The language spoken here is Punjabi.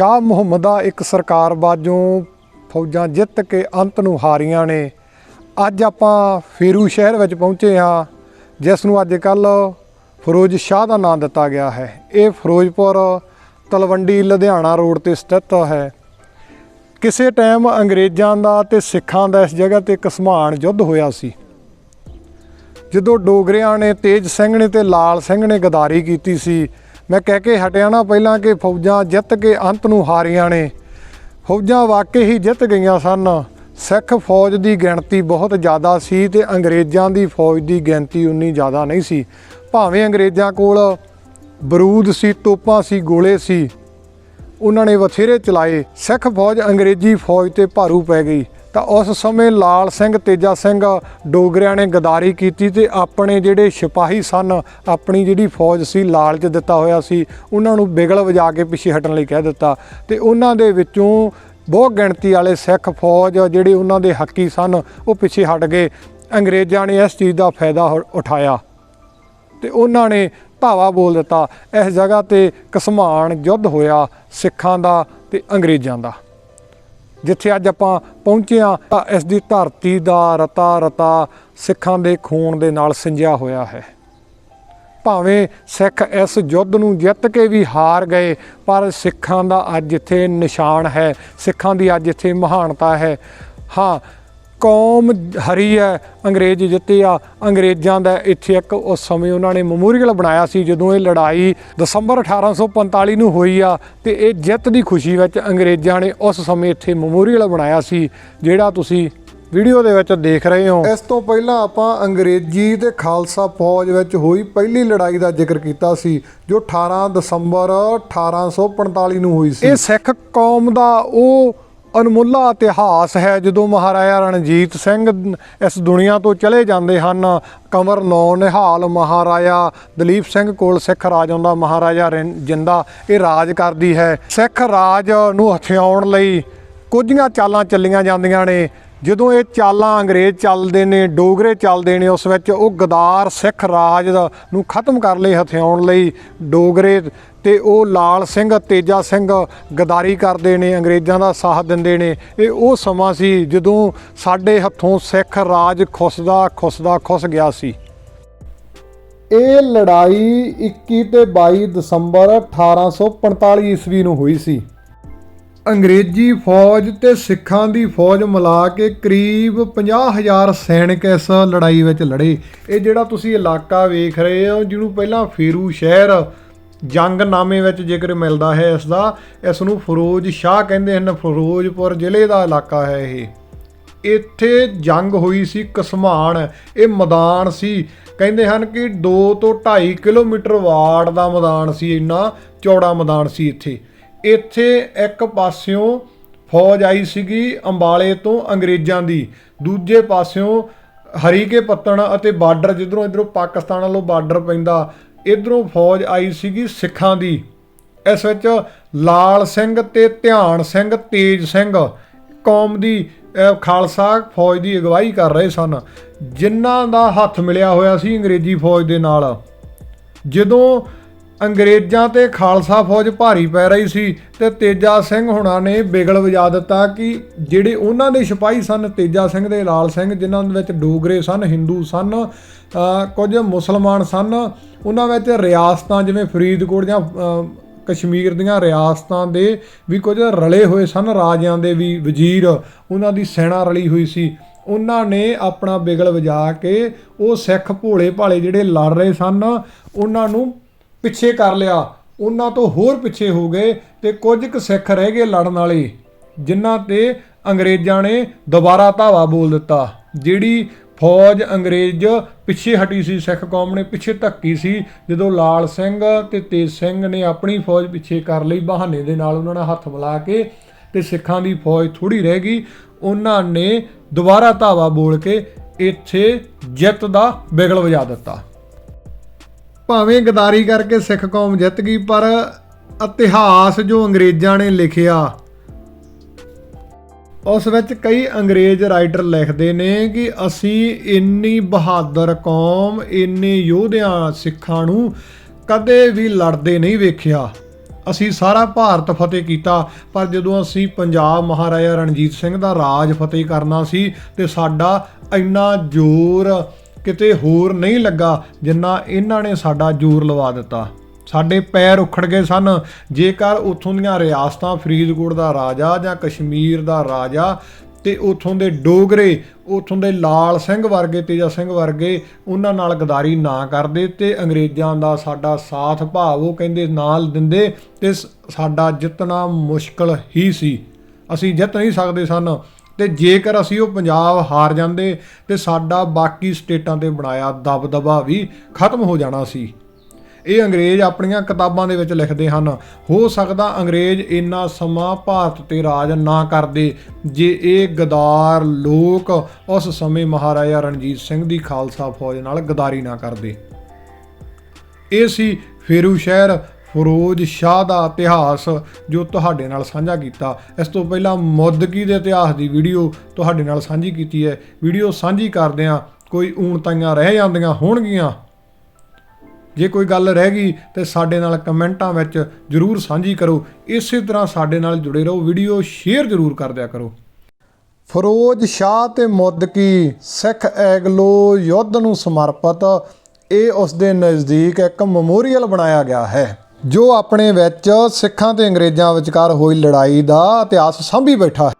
ਸ਼ਾਹ ਮੁਹੰਮਦ ਦਾ ਇੱਕ ਸਰਕਾਰ ਬਾਜੋਂ ਫੌਜਾਂ ਜਿੱਤ ਕੇ ਅੰਤ ਨੂੰ ਹਾਰੀਆਂ ਨੇ। ਅੱਜ ਆਪਾਂ ਫੇਰੂ ਸ਼ਹਿਰ ਵਿੱਚ ਪਹੁੰਚੇ ਹਾਂ, ਜਿਸ ਨੂੰ ਅੱਜ ਕੱਲ ਫਿਰੋਜ਼ ਸ਼ਾਹ ਦਾ ਨਾਮ ਦਿੱਤਾ ਗਿਆ ਹੈ। ਇਹ ਫਿਰੋਜ਼ਪੁਰ, ਤਲਵੰਡੀ, ਲੁਧਿਆਣਾ ਰੋਡ ਤੇ ਸਥਿਤ ਹੈ। ਕਿਸੇ ਟਾਈਮ ਅੰਗਰੇਜ਼ਾਂ ਦਾ ਤੇ ਸਿੱਖਾਂ ਦਾ ਇਸ ਜਗ੍ਹਾ ਤੇ ਕਸਮਾਨ ਯੁੱਧ ਹੋਇਆ ਸੀ। ਜਦੋਂ ਡੋਗਰਿਆਂ ਨੇ ਤੇਜ ਸਿੰਘ ਨੇ ਤੇ ਲਾਲ ਸਿੰਘ ਨੇ ਗਦਾਰੀ ਕੀਤੀ ਸੀ ਮੈਂ ਕਹਿ ਕੇ ਹਟਿਆ ਨਾ ਪਹਿਲਾਂ ਕਿ ਫੌਜਾਂ ਜਿੱਤ ਕੇ ਅੰਤ ਨੂੰ ਹਾਰੀਆਂ ਨੇ। ਫੌਜਾਂ ਵਾਕਈ ਹੀ ਜਿੱਤ ਗਈਆਂ ਸਨ। ਸਿੱਖ ਫੌਜ ਦੀ ਗਿਣਤੀ ਬਹੁਤ ਜ਼ਿਆਦਾ ਸੀ ਤੇ ਅੰਗਰੇਜ਼ਾਂ ਦੀ ਫੌਜ ਦੀ ਗਿਣਤੀ ਉਨੀ ਜ਼ਿਆਦਾ ਨਹੀਂ ਸੀ। ਭਾਵੇਂ ਅੰਗਰੇਜ਼ਾਂ ਕੋਲ ਬਰੂਦ ਸੀ, ਤੋਪਾਂ ਸੀ, ਗੋਲੇ ਸੀ, ਉਹਨਾਂ ਨੇ ਬਥੇਰੇ ਚਲਾਏ। ਸਿੱਖ ਫੌਜ ਅੰਗਰੇਜ਼ੀ ਫੌਜ ਤੇ ਭਾਰੂ ਪੈ ਗਈ। ਤਾਂ ਉਸ ਸਮੇਂ ਲਾਲ ਸਿੰਘ, ਤੇਜਾ ਸਿੰਘ ਡੋਗਰਿਆਂ ਨੇ ਗਦਾਰੀ ਕੀਤੀ ਤੇ ਆਪਣੇ ਜਿਹੜੇ ਸਿਪਾਹੀ ਸਨ, ਆਪਣੀ ਜਿਹੜੀ ਫੌਜ ਸੀ ਲਾਲਚ ਦਿੱਤਾ ਹੋਇਆ ਸੀ, ਉਹਨਾਂ ਨੂੰ ਬਿਗਲ ਵਜਾ ਕੇ ਪਿੱਛੇ ਹਟਣ ਲਈ ਕਹਿ ਦਿੱਤਾ। ਤੇ ਉਹਨਾਂ ਦੇ ਵਿੱਚੋਂ ਬਹੁਤ ਗਿਣਤੀ ਵਾਲੇ ਸਿੱਖ ਫੌਜ ਜਿਹੜੇ ਉਹਨਾਂ ਦੇ ਹੱਕੀ ਸਨ, ਉਹ ਪਿੱਛੇ ਹਟ ਗਏ। ਅੰਗਰੇਜ਼ਾਂ ਨੇ ਇਸ ਚੀਜ਼ ਦਾ ਫਾਇਦਾ ਉ- ਉਠਾਇਆ। ਤੇ ਉਹਨਾਂ ਨੇ ਧਾਵਾ ਬੋਲ ਦਿੱਤਾ। ਇਸ ਜਗ੍ਹਾ ਤੇ ਕਸਮਾਨ ਯੁੱਧ ਹੋਇਆ ਸਿੱਖਾਂ ਦਾ ਤੇ ਅੰਗਰੇਜ਼ਾਂ ਦਾ। ਜਿੱਥੇ ਅੱਜ ਆਪਾਂ ਪਹੁੰਚੇ ਹਾਂ, ਤਾਂ ਇਸ ਦੀ ਧਰਤੀ ਦਾ ਰਤਾ ਰਤਾ ਸਿੱਖਾਂ ਦੇ ਖੂਨ ਦੇ ਨਾਲ ਸਿੰਜਿਆ ਹੋਇਆ ਹੈ। ਭਾਵੇਂ ਸਿੱਖ ਇਸ ਯੁੱਧ ਨੂੰ ਜਿੱਤ ਕੇ ਵੀ ਹਾਰ ਗਏ, ਪਰ ਸਿੱਖਾਂ ਦਾ ਅੱਜ ਇੱਥੇ ਨਿਸ਼ਾਨ ਹੈ, ਸਿੱਖਾਂ ਦੀ ਅੱਜ ਇੱਥੇ ਮਹਾਨਤਾ ਹੈ। ਹਾਂ ਕੌਮ ਹਰੀ ਹੈ ਅੰਗਰੇਜ਼ ਜਿੱਤੇ ਆ ਅੰਗਰੇਜ਼ਾਂ ਦਾ ਇੱਥੇ ਇੱਕ ਉਸ ਸਮੇਂ ਉਹਨਾਂ ਨੇ ਮੈਮੋਰੀਅਲ ਬਣਾਇਆ ਸੀ ਜਦੋਂ ਇਹ ਲੜਾਈ ਦਸੰਬਰ 1845 ਨੂੰ ਹੋਈ ਆ ਤੇ ਇਹ ਜਿੱਤ ਦੀ ਖੁਸ਼ੀ ਵਿੱਚ ਅੰਗਰੇਜ਼ਾਂ ਨੇ ਉਸ ਸਮੇਂ ਇੱਥੇ ਮੈਮੋਰੀਅਲ ਬਣਾਇਆ ਸੀ ਜਿਹੜਾ ਤੁਸੀਂ ਵੀਡੀਓ ਦੇ ਵਿੱਚ ਦੇਖ ਰਹੇ ਹੋ। ਇਸ ਤੋਂ ਪਹਿਲਾਂ ਆਪਾਂ ਅੰਗਰੇਜ਼ੀ ਤੇ ਖਾਲਸਾ ਫੌਜ ਵਿੱਚ ਹੋਈ ਪਹਿਲੀ ਲੜਾਈ ਦਾ ਜ਼ਿਕਰ ਕੀਤਾ ਸੀ ਜੋ 18 ਦਸੰਬਰ 1845 ਨੂੰ ਹੋਈ ਸੀ। ਇਹ ਸਿੱਖ ਕੌਮ ਦਾ ਉਹ ਅਨਮੁੱਲਾ ਇਤਿਹਾਸ ਹੈ, ਜਦੋਂ ਮਹਾਰਾਜਾ ਰਣਜੀਤ ਸਿੰਘ ਇਸ ਦੁਨੀਆ ਤੋਂ ਚਲੇ ਜਾਂਦੇ ਹਨ, ਕੰਵਰ ਨੌ ਨਿਹਾਲ ਮਹਾਰਾਜਾ ਦਲੀਪ ਸਿੰਘ ਕੋਲ ਸਿੱਖ ਰਾਜ ਆਉਂਦਾ, ਮਹਾਰਾਜਾ ਰਿੰ- ਜਿੰਦਾ ਇਹ ਰਾਜ ਕਰਦੀ ਹੈ। ਸਿੱਖ ਰਾਜ ਨੂੰ ਹਥਿਆਉਣ ਲਈ ਕੁਝੀਆਂ ਚਾਲਾਂ ਚੱਲੀਆਂ ਜਾਂਦੀਆਂ ਨੇ। ਜਦੋਂ ਇਹ ਚਾਲਾਂ ਅੰਗਰੇਜ਼ ਚੱਲਦੇ ਨੇ, ਡੋਗਰੇ ਚੱਲਦੇ ਨੇ, ਉਸ ਵਿੱਚ ਉਹ ਗਦਾਰ ਸਿੱਖ ਰਾਜ ਨੂੰ ਖਤਮ ਕਰ ਲਈ, ਹਥਿਆਉਣ ਲਈ ਡੋਗਰੇ ਤੇ ਉਹ ਲਾਲ ਸਿੰਘ, ਤੇਜਾ ਸਿੰਘ ਗਦਾਰੀ ਕਰਦੇ ਨੇ, ਅੰਗਰੇਜ਼ਾਂ ਦਾ ਸਾਥ ਦਿੰਦੇ ਨੇ। ਇਹ ਉਹ ਸਮਾਂ ਸੀ ਜਦੋਂ ਸਾਡੇ ਹੱਥੋਂ ਸਿੱਖ ਰਾਜ ਖੁੱਸਦਾ ਖੁੱਸਦਾ, ਖੁੱਸ ਗਿਆ ਸੀ। ਇਹ ਲੜਾਈ 21 ਤੇ 22 ਦਸੰਬਰ 1845 ਈਸਵੀ ਨੂੰ ਹੋਈ ਸੀ। ਅੰਗਰੇਜ਼ੀ ਫੌਜ ਤੇ ਸਿੱਖਾਂ ਦੀ ਫੌਜ ਮਿਲਾ ਕੇ ਕਰੀਬ 50000 ਸੈਨਿਕ ਇਸ ਲੜਾਈ ਵਿੱਚ ਲੜੇ। ਇਹ ਜਿਹੜਾ ਤੁਸੀਂ ਇਲਾਕਾ ਵੇਖ ਰਹੇ ਹੋ, ਜਿਹਨੂੰ ਪਹਿਲਾਂ ਫੇਰੂ ਸ਼ਹਿਰ ਜੰਗਨਾਮੇ ਵਿੱਚ ਜ਼ਿਕਰ ਮਿਲਦਾ ਹੈ ਇਸ ਦਾ ਇਸ ਨੂੰ ਫਿਰੋਜ਼ ਸ਼ਾਹ ਕਹਿੰਦੇ ਹਨ, ਫਿਰੋਜ਼ਪੁਰ ਜ਼ਿਲ੍ਹੇ ਦਾ ਇਲਾਕਾ ਹੈ ਇਹ। ਇੱਥੇ ਜੰਗ ਹੋਈ ਸੀ ਕਸਮਾਨ, ਇਹ ਮੈਦਾਨ ਸੀ। ਕਹਿੰਦੇ ਹਨ ਕਿ 2 ਤੋਂ 2.5 ਕਿਲੋਮੀਟਰ ਵਾੜ ਦਾ ਮੈਦਾਨ ਸੀ, ਇੰਨਾ ਚੌੜਾ ਮੈਦਾਨ ਸੀ ਇੱਥੇ। ਇੱਥੇ ਇੱਕ ਪਾਸਿਓਂ ਫੌਜ ਆਈ ਸੀਗੀ ਅੰਬਾਲੇ ਤੋਂ ਅੰਗਰੇਜ਼ਾਂ ਦੀ। ਦੂਜੇ ਪਾਸਿਓਂ ਹਰੀਕੇ ਪੱਤਣ ਅਤੇ ਬਾਰਡਰ ਜਿੱਧਰੋਂ ਇਧਰੋਂ ਪਾਕਿਸਤਾਨ ਵੱਲੋਂ ਬਾਰਡਰ ਪੈਂਦਾ, ਇਧਰੋਂ ਫੌਜ ਆਈ ਸੀਗੀ ਸਿੱਖਾਂ ਦੀ। ਇਸ ਵਿੱਚ ਲਾਲ ਸਿੰਘ ਤੇ ਧਿਆਨ ਸਿੰਘ, ਤੇਜ ਸਿੰਘ ਕੌਮ ਦੀ ਖਾਲਸਾ ਫੌਜ ਦੀ ਅਗਵਾਈ ਕਰ ਰਹੇ ਸਨ। ਜਿਨ੍ਹਾਂ ਦਾ ਹੱਥ ਮਿਲਿਆ ਹੋਇਆ ਸੀ ਅੰਗਰੇਜ਼ੀ ਫੌਜ ਦੇ ਨਾਲ। ਜਦੋਂ ਅੰਗਰੇਜ਼ਾਂ ਤੇ ਖਾਲਸਾ ਫੌਜ ਭਾਰੀ ਪੈ ਰਹੀ ਸੀ ਤੇ ਤੇਜਾ ਸਿੰਘ ਹੁਣਾਂ ਨੇ ਬਿਗਲ ਵਜਾ ਦਿੱਤਾ ਕਿ ਜਿਹੜੇ ਉਹਨਾਂ ਦੇ ਸਿਪਾਹੀ ਸਨ, ਤੇਜਾ ਸਿੰਘ ਦੇ ਲਾਲ ਸਿੰਘ, ਜਿਨ੍ਹਾਂ ਦੇ ਵਿੱਚ ਡੋਗਰੇ ਸਨ, ਹਿੰਦੂ ਸਨ ਕੁਝ ਮੁਸਲਮਾਨ ਸਨ, ਉਹਨਾਂ ਵਿੱਚ ਰਿਆਸਤਾਂ ਜਿਵੇਂ ਫਰੀਦਕੋਟ ਜਾਂ ਕਸ਼ਮੀਰ ਦੀਆਂ ਰਿਆਸਤਾਂ ਦੇ ਵੀ ਕੁਝ ਰਲੇ ਹੋਏ ਸਨ, ਰਾਜਿਆਂ ਦੇ ਵੀ ਵਜ਼ੀਰ ਉਹਨਾਂ ਦੀ ਸੈਨਾ ਰਲੀ ਹੋਈ ਸੀ। ਉਹਨਾਂ ਨੇ ਆਪਣਾ ਬਿਗਲ ਵਜਾ ਕੇ ਉਹ ਸਿੱਖ ਭੋਲੇ ਭਾਲੇ ਜਿਹੜੇ ਲੜ ਰਹੇ ਸਨ, ਉਹਨਾਂ ਨੂੰ ਪਿੱਛੇ ਕਰ ਲਿਆ। ਉਹਨਾਂ ਤੋਂ ਹੋਰ ਪਿੱਛੇ ਹੋ ਗਏ ਤੇ ਕੁਝ ਕੁ ਸਿੱਖ ਰਹਿ ਗਏ ਲੜਨ ਵਾਲੇ, ਜਿਨ੍ਹਾਂ ਤੇ ਅੰਗਰੇਜ਼ਾਂ ਨੇ ਦੁਬਾਰਾ ਧਾਵਾ ਬੋਲ ਦਿੱਤਾ। ਜਿਹੜੀ ਫੌਜ ਅੰਗਰੇਜ਼ ਪਿੱਛੇ ਹਟੀ ਸੀ, ਸਿੱਖ ਕੌਮ ਨੇ ਪਿੱਛੇ ਧੱਕੀ ਸੀ, ਜਦੋਂ ਲਾਲ ਸਿੰਘ ਤੇ ਤੇਜ ਸਿੰਘ ਨੇ ਆਪਣੀ ਫੌਜ ਪਿੱਛੇ ਕਰ ਲਈ, ਬਹਾਨੇ ਦੇ ਨਾਲ ਉਹਨਾਂ ਨਾਲ ਹੱਥ ਮਿਲਾ ਕੇ ਤੇ ਸਿੱਖਾਂ ਦੀ ਫੌਜ ਥੋੜੀ ਰਹਿ ਗਈ। ਉਹਨਾਂ ਨੇ ਦੁਬਾਰਾ ਧਾਵਾ ਬੋਲ ਕੇ ਇੱਥੇ ਜਿੱਤ ਦਾ ਬਿਗਲ ਵਜਾ ਦਿੱਤਾ। ਭਾਵੇਂ ਗਦਾਰੀ ਕਰਕੇ ਸਿੱਖ ਕੌਮ ਜਿੱਤ ਗਈ, ਪਰ ਇਤਿਹਾਸ ਜੋ ਅੰਗਰੇਜ਼ਾਂ ਨੇ ਲਿਖਿਆ, ਉਸ ਵਿੱਚ ਕਈ ਅੰਗਰੇਜ਼ ਰਾਈਟਰ ਲਿਖਦੇ ਨੇ ਕਿ ਅਸੀਂ ਇੰਨੀ ਬਹਾਦਰ ਕੌਮ, ਇੰਨੇ ਯੋਧਿਆਂ, ਸਿੱਖਾਂ ਨੂੰ ਕਦੇ ਵੀ ਲੜਦੇ ਨਹੀਂ ਵੇਖਿਆ। ਅਸੀਂ ਸਾਰਾ ਭਾਰਤ ਫਤਿਹ ਕੀਤਾ, ਪਰ ਜਦੋਂ ਅਸੀਂ ਪੰਜਾਬ ਮਹਾਰਾਜਾ ਰਣਜੀਤ ਸਿੰਘ ਦਾ ਰਾਜ ਫਤਿਹ ਕਰਨਾ ਸੀ ਤੇ ਸਾਡਾ ਇੰਨਾ ਜ਼ੋਰ ਕਿਤੇ ਹੋਰ ਨਹੀਂ ਲੱਗਾ ਜਿੰਨਾ ਇਹਨਾਂ ਨੇ ਸਾਡਾ ਜ਼ੋਰ ਲਵਾ ਦਿੱਤਾ। ਸਾਡੇ ਪੈਰ ਉਖੜ ਗਏ ਸਨ। ਜੇਕਰ ਉਥੋਂ ਦੀਆਂ ਰਿਆਸਤਾਂ ਫਰੀਦਕੋਟ ਦਾ ਰਾਜਾ ਜਾਂ ਕਸ਼ਮੀਰ ਦਾ ਰਾਜਾ ਤੇ ਉਥੋਂ ਦੇ ਡੋਗਰੇ, ਉਥੋਂ ਦੇ ਲਾਲ ਸਿੰਘ ਵਰਗੇ, ਤੇਜਾ ਸਿੰਘ ਵਰਗੇ ਉਹਨਾਂ ਨਾਲ ਗਦਾਰੀ ਨਾ ਕਰਦੇ ਤੇ ਅੰਗਰੇਜ਼ਾਂ ਦਾ ਸਾਡਾ ਸਾਥ ਭਾਵ ਉਹ ਕਹਿੰਦੇ ਨਾਲ ਦਿੰਦੇ ਤੇ ਸ- ਸਾਡਾ ਜਿੱਤਣਾ ਮੁਸ਼ਕਲ ਹੀ ਸੀ। ਅਸੀਂ ਜਿੱਤ ਨਹੀਂ ਸਕਦੇ ਸਨ। ਤੇ ਜੇਕਰ ਅਸੀਂ ਉਹ ਪੰਜਾਬ ਹਾਰ ਜਾਂਦੇ ਤੇ ਸਾਡਾ ਬਾਕੀ ਸਟੇਟਾਂ ਤੇ ਬਣਾਇਆ ਦਬਦਬਾ ਵੀ ਖਤਮ ਹੋ ਜਾਣਾ ਸੀ। ਇਹ ਅੰਗਰੇਜ਼ ਆਪਣੀਆਂ ਕਿਤਾਬਾਂ ਦੇ ਵਿੱਚ ਲਿਖਦੇ ਹਨ, ਹੋ ਸਕਦਾ ਅੰਗਰੇਜ਼ ਇੰਨਾ ਸਮਾਂ ਭਾਰਤ ਤੇ ਰਾਜ ਨਾ ਕਰਦੇ ਜੇ ਇਹ ਗਦਾਰ ਲੋਕ ਉਸ ਸਮੇਂ ਮਹਾਰਾਜਾ ਰਣਜੀਤ ਸਿੰਘ ਦੀ ਖਾਲਸਾ ਫੌਜ ਨਾਲ ਗਦਾਰੀ ਨਾ ਕਰਦੇ। ਇਹ ਸੀ ਫੇਰੂ ਸ਼ਹਿਰ ਫਿਰੋਜ਼ ਸ਼ਾਹ ਦਾ ਇਤਿਹਾਸ ਜੋ ਤੁਹਾਡੇ ਨਾਲ ਸਾਂਝਾ ਕੀਤਾ। ਇਸ ਤੋਂ ਪਹਿਲਾਂ ਮੁੱਦਕੀ ਦੇ ਇਤਿਹਾਸ ਦੀ ਵੀਡੀਓ ਤੁਹਾਡੇ ਨਾਲ ਸਾਂਝੀ ਕੀਤੀ ਹੈ। ਵੀਡੀਓ ਸਾਂਝੀ ਕਰਦਿਆਂ ਕੋਈ ਊਣਤਾਈਆਂ ਰਹਿ ਜਾਂਦੀਆਂ ਹੋਣਗੀਆਂ। ਜੇ ਕੋਈ ਗੱਲ ਰਹਿ ਗਈ ਤੇ ਸਾਡੇ ਨਾਲ ਕਮੈਂਟਾਂ ਵਿੱਚ ਜਰੂਰ ਸਾਂਝੀ ਕਰੋ। ਇਸੇ ਤਰ੍ਹਾਂ ਸਾਡੇ ਨਾਲ ਜੁੜੇ ਰਹੋ। ਵੀਡੀਓ ਸ਼ੇਅਰ ਜਰੂਰ ਕਰ ਦਿਆ ਕਰੋ। ਫਿਰੋਜ਼ ਸ਼ਾਹ ਤੇ ਮੁੱਦਕੀ ਸਿੱਖ ਐਗਲੋ ਯੁੱਧ ਨੂੰ ਸਮਰਪਿਤ। ਇਹ ਉਸ ਦੇ ਨਜ਼ਦੀਕ ਇੱਕ ਮੈਮੋਰੀਅਲ ਬਣਾਇਆ ਗਿਆ ਹੈ। ਜੋ ਆਪਣੇ ਵਿੱਚ ਸਿੱਖਾਂ ਤੇ ਅੰਗਰੇਜ਼ਾਂ ਵਿਚਕਾਰ ਹੋਈ ਲੜਾਈ ਦਾ ਇਤਿਹਾਸ ਸਾਂਭੀ ਬੈਠਾ ਹੈ।